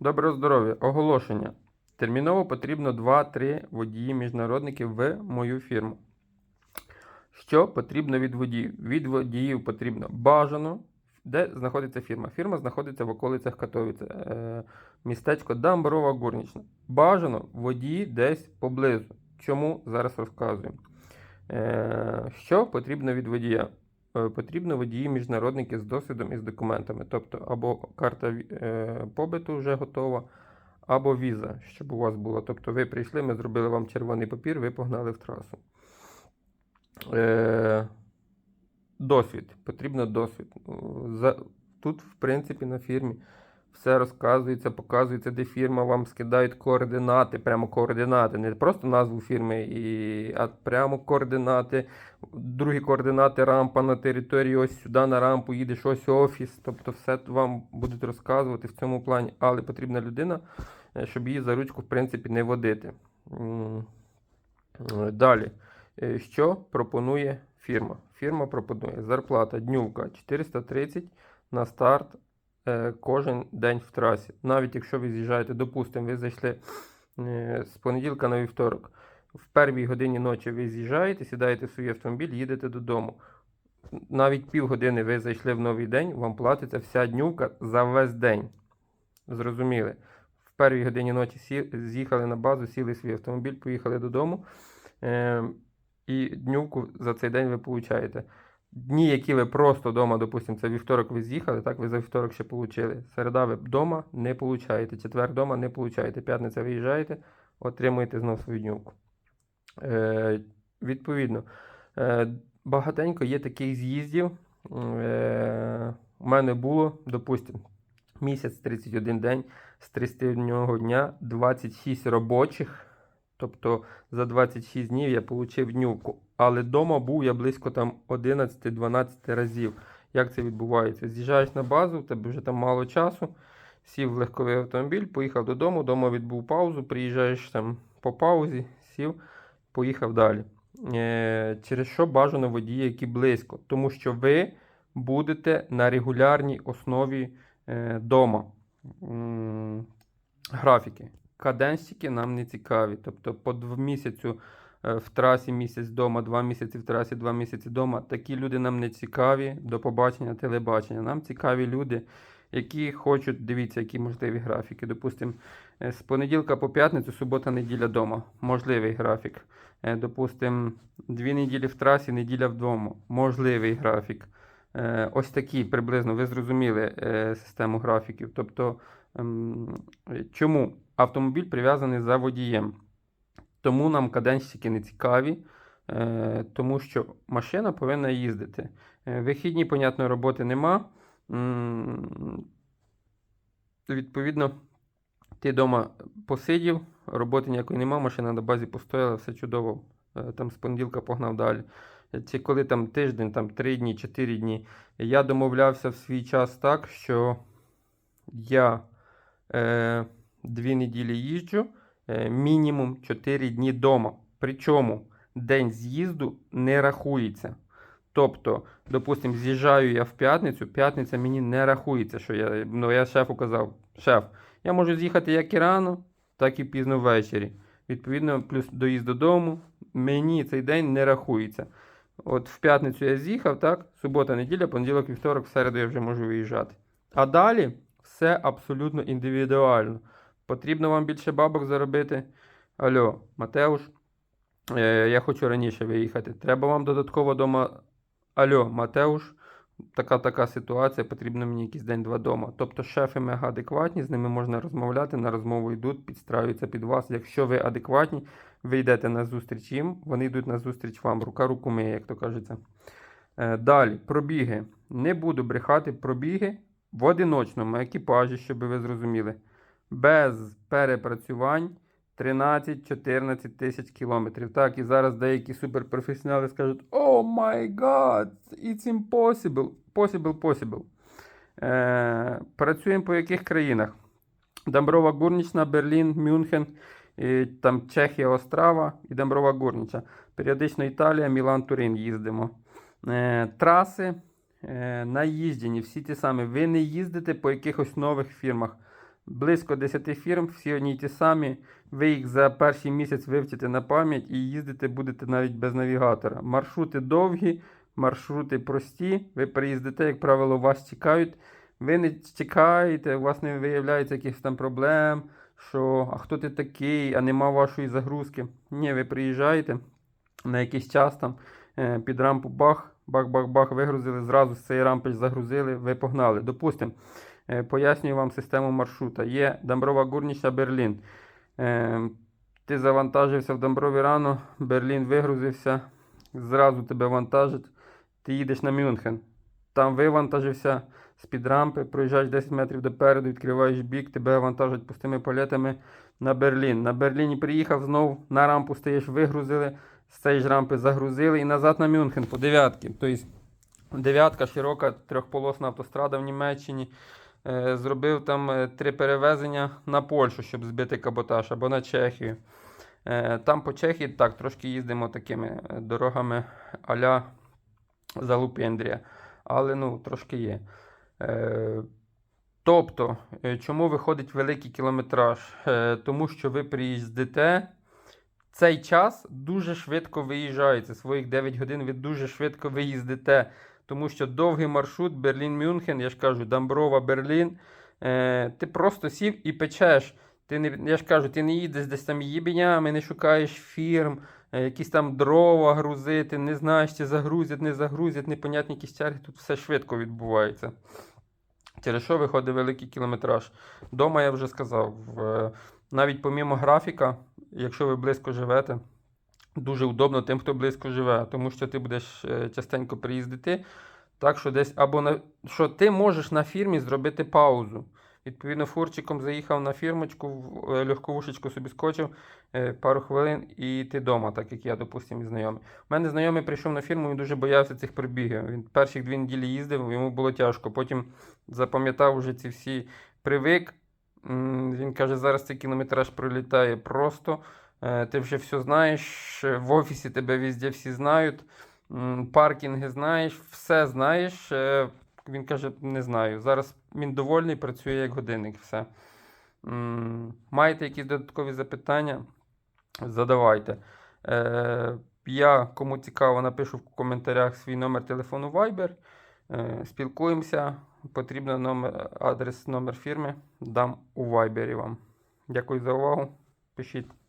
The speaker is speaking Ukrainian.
Доброго здоров'я. Оголошення. Терміново потрібно 2-3 водії-міжнародники в мою фірму. Що потрібно від водіїв? Від водіїв потрібно бажано, де знаходиться фірма. Фірма знаходиться в околицях Катовіця. Е, містечко Дамборова Горнічна. Бажано водії десь поблизу. Чому зараз розказую. Е, що потрібно від водія? Е, Потрібно водії-міжнародники з досвідом і з документами. Тобто, або карта е, побиту вже готова, або віза, щоб у вас була. Тобто ви прийшли, ми зробили вам червоний папір, ви погнали в трасу. Е, досвід. Потрібно досвід. Тут, в принципі, на фірмі все розказується, показується, де фірма вам скидають координати, прямо координати, не просто назву фірми, і, а прямо координати. Другі координати, рампа на території, ось сюди на рампу їдеш, ось офіс. Тобто все вам будуть розказувати в цьому плані, але потрібна людина, е, щоб її за ручку, в принципі, не водити. Е, Далі. Е, Що пропонує фірма? Фірма пропонує зарплата днювка 430 на старт кожен день в трасі. Навіть якщо ви з'їжджаєте, допустимо, ви зайшли е, з понеділка на вівторок. В першій годині ночі ви з'їжджаєте, сідаєте в свій автомобіль, їдете додому. Навіть півгодини ви зайшли в новий день, вам платиться вся днювка за весь день. Зрозуміли? В першій годині ночі з'їхали на базу, сіли в свій автомобіль, поїхали додому. Е, і днювку за цей день ви получаєте. Дні, які ви просто вдома, допустимо, це вівторок ви з'їхали, так ви за вівторок ще получили. Середа ви вдома не получаєте, четвер вдома не получаєте. П'ятниця виїжджаєте, отримуєте знов свою днювку. Е, відповідно, е, багатенько є таких з'їздів. Е, у мене було, допустимо, місяць 31 день з 31 дня 26 робочих. Тобто за 26 днів я отримав днювку. Але вдома був я близько там 11-12 разів. Як це відбувається? З'їжджаєш на базу, в тебе вже там мало часу, сів в легковий автомобіль, поїхав додому, вдома відбув паузу, приїжджаєш там по паузі, сів, поїхав далі. Е, через що бажано водії, які близько? Тому що ви будете на регулярній основі е, дома. Графіки. Каденщики нам не цікаві. Тобто по місяцю е, в трасі місяць вдома, два місяці в трасі, два місяці вдома. Такі люди нам не цікаві. До побачення, телебачення. Нам цікаві люди, які хочуть, дивіться, які можливі графіки. Допустимо, е, з понеділка по п'ятницю, субота, неділя вдома. Можливий графік. Е, Допустимо, дві неділі в трасі, неділя вдома. Можливий графік. Е, Ось такі приблизно ви зрозуміли е, систему графіків. Тобто, ем, чому автомобіль прив'язаний за водієм? Тому нам каденщики не цікаві, е, тому що машина повинна їздити. Вихідні, понятно, роботи нема. Відповідно, ти вдома посидів, роботи ніякої нема, машина на базі постояла, все чудово. Там з понеділка погнав далі. Чи коли там тиждень, там три дні, чотири дні. Я домовлявся в свій час так, що я е, дві неділі їжджу, е, мінімум 4 дні вдома. Причому день з'їзду не рахується. Тобто, допустимо, з'їжджаю я в п'ятницю, п'ятниця мені не рахується, що я, ну, я шефу казав, шеф, я можу з'їхати як і рано, так і пізно ввечері. Відповідно, плюс доїзд додому, мені цей день не рахується. От в п'ятницю я з'їхав, так, субота, неділя, понеділок, вівторок, в середу я вже можу виїжджати. А далі все абсолютно індивідуально. Потрібно вам більше бабок заробити. Алло, Матеуш, е, я хочу раніше виїхати. Треба вам додатково дома. Алло, Матеуш, така така ситуація, потрібно мені якийсь день-два дома. Тобто шефи мега адекватні, з ними можна розмовляти, на розмову йдуть, підстраюються під вас. Якщо ви адекватні, ви йдете на зустріч їм, вони йдуть на зустріч вам. Рука руку миє, як то кажеться. Е, Далі, пробіги. Не буду брехати пробіги в одиночному екіпажі, щоб ви зрозуміли. Без перепрацювань 13-14 тисяч кілометрів. Так, і зараз деякі суперпрофесіонали скажуть: О май гад, it's impossible. Possible, possible. Е, працюємо по яких країнах? Дамброва Гурнічна, Берлін, Мюнхен, і, там Чехія, Острава і Дамброва Гурніча. Періодично Італія, Мілан, Турин їздимо. Е, траси е, наїжджені, всі ті самі. Ви не їздите по якихось нових фірмах. Близько 10 фірм, всі одні й ті самі. Ви їх за перший місяць вивчите на пам'ять і їздити будете навіть без навігатора. Маршрути довгі, маршрути прості. Ви приїздите, як правило, вас чекають. Ви не чекаєте, у вас не виявляється якихось там проблем, що а хто ти такий, а нема вашої загрузки. Ні, ви приїжджаєте на якийсь час там е, під рампу бах, бах-бах-бах, вигрузили, зразу з цієї рампи загрузили, ви погнали. Допустимо, пояснюю вам систему маршрута. Є Домброва Гурнічна Берлін. Е, Ти завантажився в Домброві рано, Берлін вигрузився, зразу тебе вантажить, ти їдеш на Мюнхен. Там вивантажився з-під рампи, проїжджаєш 10 метрів допереду, відкриваєш бік, тебе вантажать пустими палетами на Берлін. На Берліні приїхав знов, на рампу стаєш, вигрузили, з цієї ж рампи загрузили і назад на Мюнхен по дев'ятки. Тобто дев'ятка, широка трьохполосна автострада в Німеччині. Е, Зробив там е, три перевезення на Польщу, щоб збити каботаж, або на Чехію. Е, Там по Чехії так, трошки їздимо такими дорогами а-ля Залупендрія. Але ну, трошки є. Тобто, чому виходить великий кілометраж? Тому що ви приїздите. Цей час дуже швидко виїжджається. Своїх 9 годин ви дуже швидко виїздите. Тому що довгий маршрут Берлін-Мюнхен, я ж кажу, Дамброва, Берлін. Е, ти просто сів і печеш. Ти не, я ж кажу, ти не їдеш десь там їбенями, не шукаєш фірм, е, якісь там дрова грузити, не знаєш, чи загрузять, не загрузять, непонятні якісь черги. Тут все швидко відбувається. Через що виходить великий кілометраж. Дома я вже сказав, в- навіть помімо графіка, якщо ви близько живете, дуже удобно тим, хто близько живе, тому що ти будеш е, частенько приїздити. Так що десь або на що ти можеш на фірмі зробити паузу. Відповідно, фурчиком заїхав на фірмочку, е, легковушечку собі скочив е, пару хвилин і ти вдома, так як я, допустимо, знайомий. У мене знайомий прийшов на фірму, він дуже боявся цих прибігів. Він перші дві неділі їздив, йому було тяжко. Потім запам'ятав вже ці всі привик. Він каже, зараз цей кілометраж пролітає просто. Е, Ти вже все знаєш, е, в офісі тебе везде всі знають, паркінги знаєш, все знаєш. Е, Він каже, не знаю. Зараз він довольний, працює як годинник. Все. Маєте якісь додаткові запитання? Задавайте. Я, кому цікаво, напишу в коментарях свій номер телефону Viber. Спілкуємося. Потрібно номер, адрес, номер фірми. Дам у Viber вам. Дякую за увагу. Пишіть.